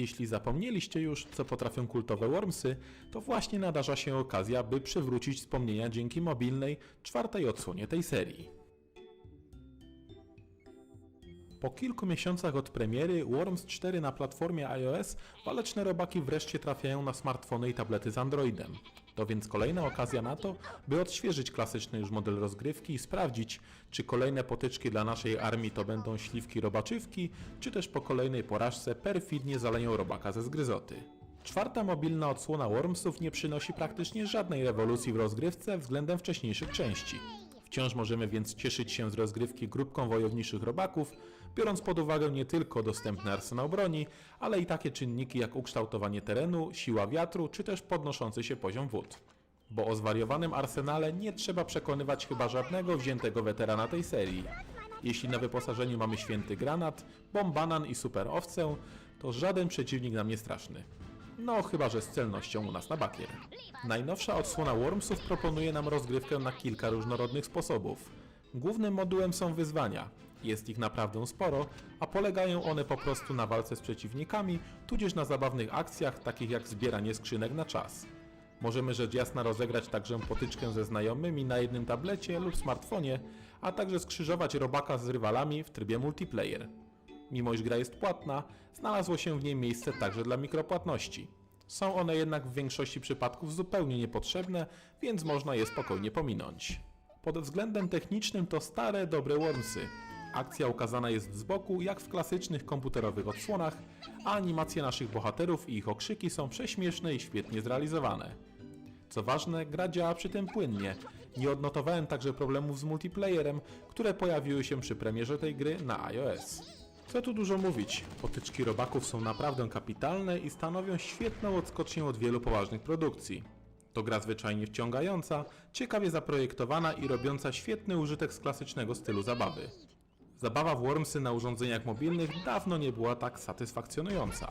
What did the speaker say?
Jeśli zapomnieliście już, co potrafią kultowe Wormsy, to właśnie nadarza się okazja, by przywrócić wspomnienia dzięki mobilnej, czwartej odsłonie tej serii. Po kilku miesiącach od premiery Worms 4 na platformie iOS waleczne robaki wreszcie trafiają na smartfony i tablety z Androidem. To więc kolejna okazja na to, by odświeżyć klasyczny już model rozgrywki i sprawdzić, czy kolejne potyczki dla naszej armii to będą śliwki robaczywki, czy też po kolejnej porażce perfidnie zaleją robaka ze zgryzoty. Czwarta mobilna odsłona Wormsów nie przynosi praktycznie żadnej rewolucji w rozgrywce względem wcześniejszych części. Wciąż możemy więc cieszyć się z rozgrywki grupką wojowniczych robaków, biorąc pod uwagę nie tylko dostępny arsenał broni, ale i takie czynniki jak ukształtowanie terenu, siła wiatru czy też podnoszący się poziom wód. Bo o zwariowanym arsenale nie trzeba przekonywać chyba żadnego wziętego weterana tej serii. Jeśli na wyposażeniu mamy święty granat, bombanan i super owcę, to żaden przeciwnik nam nie straszny. No, chyba że z celnością u nas na bakier. Najnowsza odsłona Wormsów proponuje nam rozgrywkę na kilka różnorodnych sposobów. Głównym modułem są wyzwania. Jest ich naprawdę sporo, a polegają one po prostu na walce z przeciwnikami, tudzież na zabawnych akcjach, takich jak zbieranie skrzynek na czas. Możemy rzecz jasna rozegrać także potyczkę ze znajomymi na jednym tablecie lub smartfonie, a także skrzyżować robaka z rywalami w trybie multiplayer. Mimo iż gra jest płatna, znalazło się w niej miejsce także dla mikropłatności. Są one jednak w większości przypadków zupełnie niepotrzebne, więc można je spokojnie pominąć. Pod względem technicznym to stare, dobre Wormsy. Akcja ukazana jest z boku, jak w klasycznych komputerowych odsłonach, a animacje naszych bohaterów i ich okrzyki są prześmieszne i świetnie zrealizowane. Co ważne, gra działa przy tym płynnie. Nie odnotowałem także problemów z multiplayerem, które pojawiły się przy premierze tej gry na iOS. Co tu dużo mówić, potyczki robaków są naprawdę kapitalne i stanowią świetną odskocznię od wielu poważnych produkcji. To gra zwyczajnie wciągająca, ciekawie zaprojektowana i robiąca świetny użytek z klasycznego stylu zabawy. Zabawa w Wormsy na urządzeniach mobilnych dawno nie była tak satysfakcjonująca.